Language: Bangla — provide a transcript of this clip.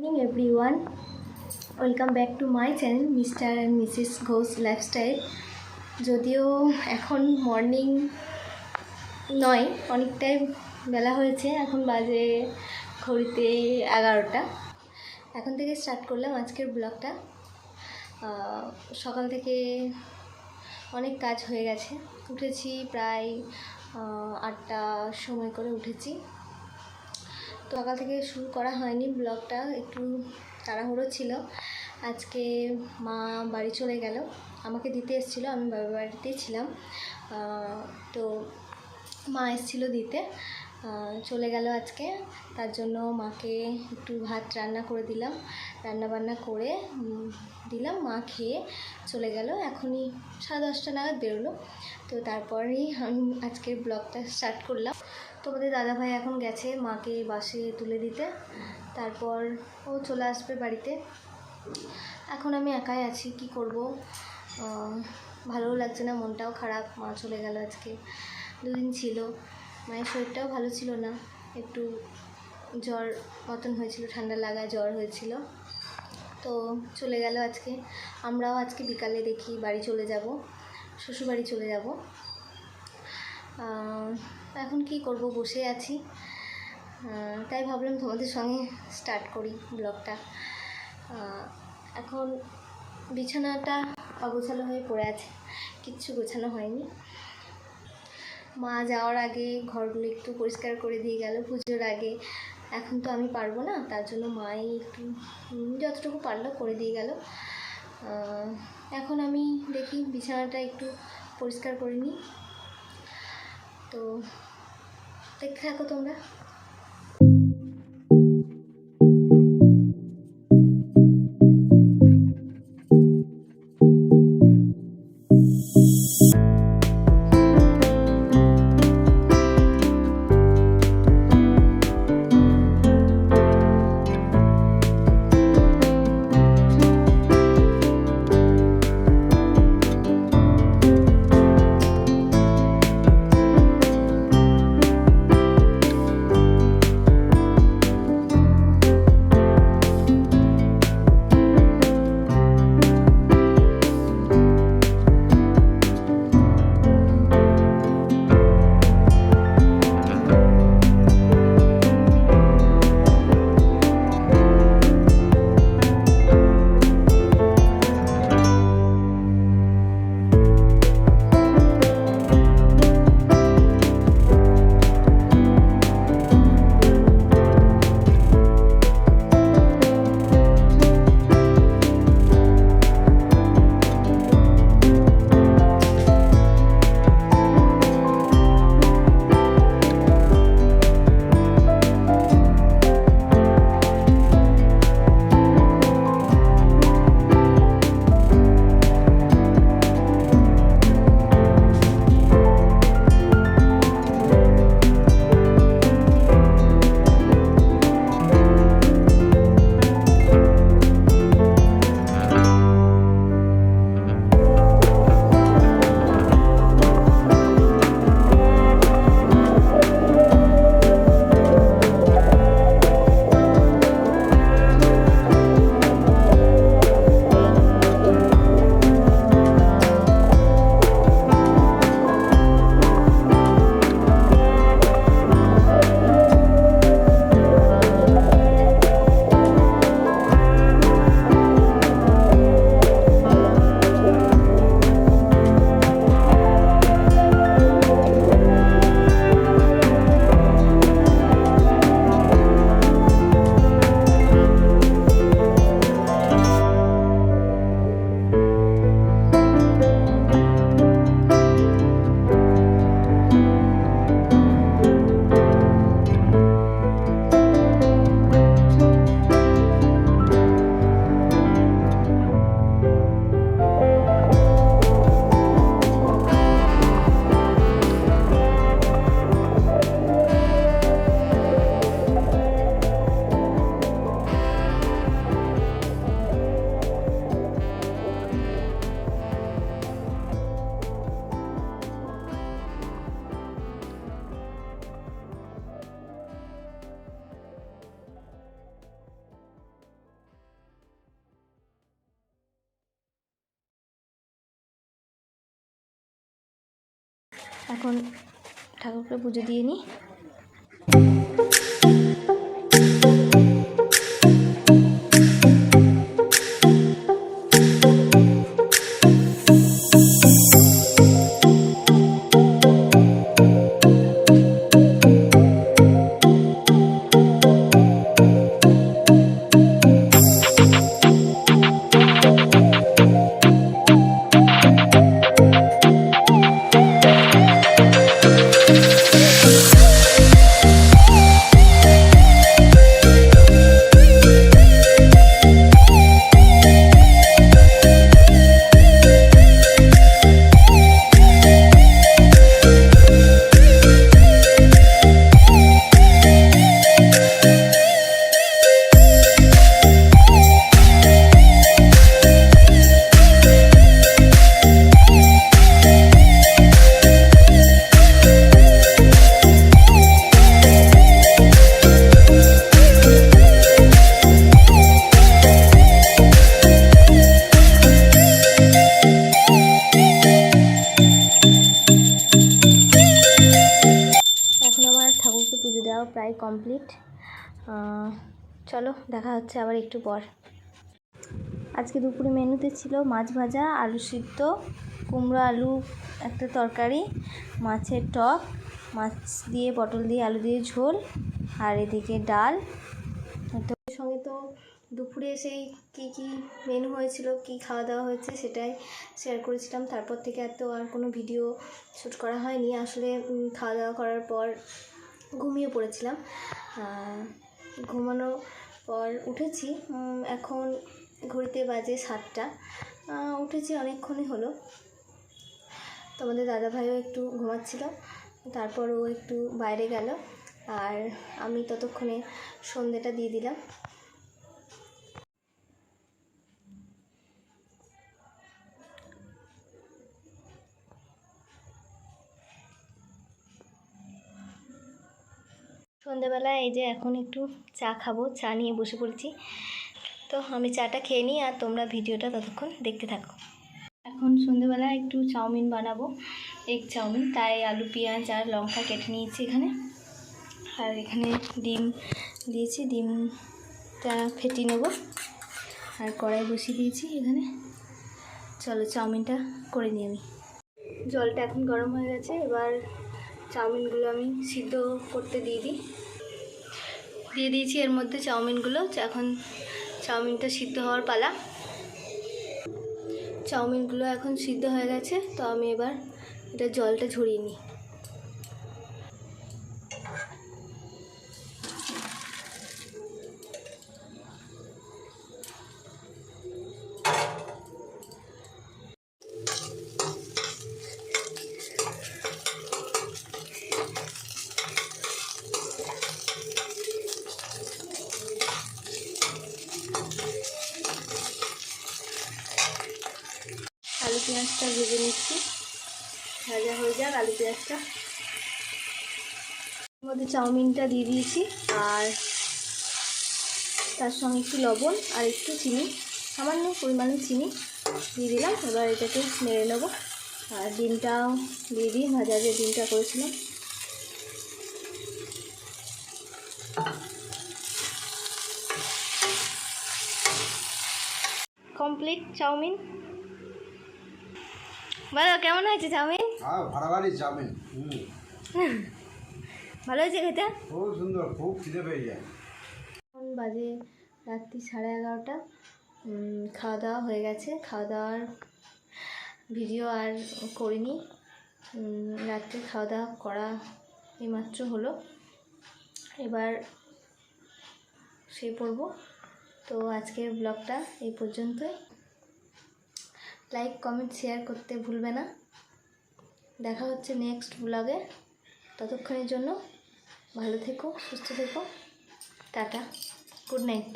Morning everyone welcome back to my channel Mr and Mrs Ghosh lifestyle যদিও এখন মর্নিং নয় অনেকটাই বেলা হয়েছে। এখন বাজে ঘড়িতে এগারোটা। এখন থেকে স্টার্ট করলাম আজকের ব্লগটা সকাল থেকে অনেক কাজ হয়ে গেছে। উঠেছি প্রায় আহ, আটটার সময় করে উঠেছি। তো সকাল থেকে শুরু করা হয়নি ব্লগটা, একটু তাড়াহুড়ো ছিল। আজকে মা বাড়ি চলে গেল। আমাকে দিতে এসেছিল, আমি বাবার বাড়িতেই ছিলাম। তো মা এসেছিল দিতে। চলে গেল আজকে। তার জন্য মাকে একটু ভাত রান্না করে দিলাম। রান্না বান্না করে দিলাম। মা খেয়ে চলে গেল। এখনই সাড়ে দশটা নাগাদ বেরোলো। তো তারপরেই আমি আজকের ব্লগটা স্টার্ট করলাম। তোমাদের দাদাভাই এখন গেছে মাকে বাসে তুলে দিতে। তারপর ও চলে আসবে বাড়িতে। এখন আমি একাই আছি, কি করব? ভালোও লাগছে না, মনটাও খারাপ। মা চলে গেল আজকে। দুদিন ছিল। মায়ের শরীরটাও ভালো ছিল না। একটু জ্বর মতন হয়েছিল, ঠান্ডা লাগা জ্বর হয়েছিল। তো চলে গেল আজকে। আমরাও আজকে বিকালে দেখি বাড়ি চলে যাব, শ্বশুরবাড়ি চলে যাব। এখন কি করব? বসে আছি। তাই ভাবলাম তোমাদের সঙ্গে স্টার্ট করি ব্লগটা এখন বিছানাটা অগোছালো হয়ে পড়ে আছে। কিচ্ছু গোছানো হয়নি। মা যাওয়ার আগে ঘরগুলো একটু পরিষ্কার করে দিয়ে গেল পুজোর আগে। এখন তো আমি পারব না, তার জন্য মাই একটু যতটুকু পারল করে দিয়ে গেল। এখন আমি দেখি বিছানাটা একটু পরিষ্কার করে নিই। তো দেখে থাকো তোমরা। এখন ঠাকুরকে পুজো দিয়ে নিই। ঠাকুরকে প্রায় কমপ্লিট চলো, দেখা হচ্ছে আবার একটু পর। আজকে দুপুরে মেনুতে ছিল মাছ ভাজা, আলু সিদ্ধ, কুমড়ো আলু একটা তরকারি, মাছের টক, মাছ দিয়ে, পটল দিয়ে, আলু দিয়ে ঝোল, আর এদিকে ডাল। তো সঙ্গে তো দুপুরে সেই কী কী মেনু হয়েছিল, কী খাওয়া দাওয়া হয়েছে সেটাই শেয়ার করেছিলাম। তারপর থেকে আর তো আর কোনো ভিডিও শ্যুট করা হয়নি। আসলে খাওয়া দাওয়া করার পর ঘুমিয়ে পড়েছিলাম। ঘুমানোর পর উঠেছি। এখন ঘড়িতে বাজে সাতটা। উঠেছি অনেকক্ষণই হলো। তোমাদের দাদাভাইও একটু ঘুমাচ্ছিল। তারপর ও একটু বাইরে গেল। আর আমি ততক্ষণে সন্ধেটা দিয়ে দিলাম। সন্ধেবেলা এই যে এখন একটু চা খাব, চা নিয়ে বসে পড়েছি। তো আমি চাটা খেয়ে নিই আর তোমরা ভিডিওটা ততক্ষণ দেখতে থাকো। এখন সন্ধেবেলা একটু চাউমিন বানাবো এগ চাউমিন। তাই আলু, পেঁয়াজ আর লঙ্কা কেটে নিয়েছি এখানে। আর এখানে ডিম দিয়েছি, ডিমটা ফেটিয়ে নেব। আর কড়াই বসিয়ে দিয়েছি এখানে। চলো চাউমিনটা করে নিই আমি। জলটা এখন গরম হয়ে গেছে, এবার চাউমিনগুলো আমি সিদ্ধ করতে দিয়ে দিই। দিয়ে দিয়েছি এর মধ্যে চাউমিনগুলো এখন চাউমিনটা সিদ্ধ হওয়ার পালা। চাউমিনগুলো এখন সিদ্ধ হয়ে গেছে, তো আমি এবার এটা জলটা ঝরিয়ে নিই আলু পেঁয়াজটা ভেজে নিচ্ছি। ভাজা হয়ে যাক, আলু পেঁয়াজটা। মধ্যে চাউমিনটা দিয়ে দিয়েছি, আর তার সঙ্গে একটু লবণ আর একটু চিনি, সামান্য পরিমাণে চিনি দিয়ে দিলাম। এবার এটাকে নেড়ে নেব। আর ডিমটাও দিয়ে দিই, ভাজা যে ডিমটা করেছিলাম। Complete chowmein. বলো কেমন হয়েছে চাউমিন? হ্যাঁ ভাড়া বাড়ি চাউমিন ভালো হয়েছে খেতে? খুব সুন্দর খুব খিদে পেয়ে যায়। এখন বাজে রাত্রি সাড়ে এগারোটা। খাওয়া দাওয়া হয়ে গেছে। খাওয়া দাওয়ার ভিডিও আর করিনি। রাত্রে খাওয়া দাওয়া করা এইমাত্র হলো। এবার সে পড়ব। তো আজকের ব্লগটা এই পর্যন্তই। লাইক কমেন্ট শেয়ার করতে ভুলবে না। দেখা হচ্ছে নেক্সট ব্লগে ততক্ষণের জন্য ভালো থেকো, সুস্থ থেকো। টাটা। Good night